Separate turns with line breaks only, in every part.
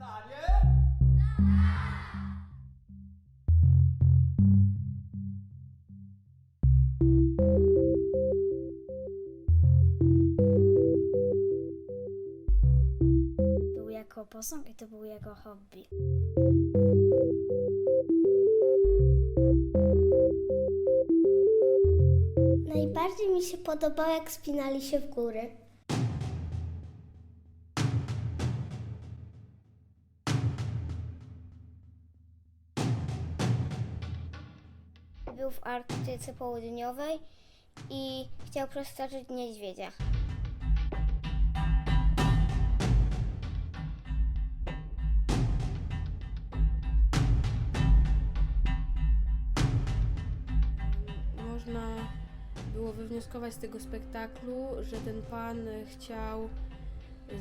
pytanie?
Był jako posąg i to był jego hobby.
Najbardziej mi się podobało, jak spinali się w góry. Był w Arktyce Południowej i chciał przestraszyć niedźwiedzia.
Można było wywnioskować z tego spektaklu, że ten pan chciał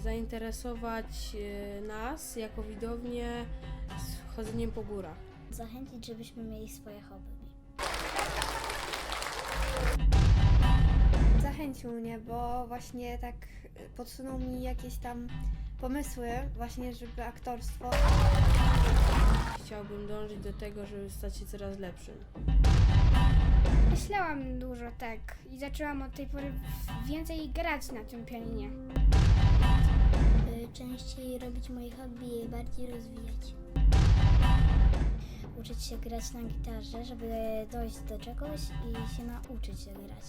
zainteresować e, nas jako widownię z chodzeniem po górach.
Zachęcić, żebyśmy mieli swoje hobby.
Mnie, bo właśnie tak podsunął mi jakieś tam pomysły, właśnie, żeby aktorstwo.
Chciałbym dążyć do tego, żeby stać się coraz lepszym.
Myślałam dużo tak i zaczęłam od tej pory więcej grać na tym pianinie.
Y, Częściej robić moje hobby i je bardziej rozwijać. Uczyć się grać na gitarze, żeby dojść do czegoś i się nauczyć grać.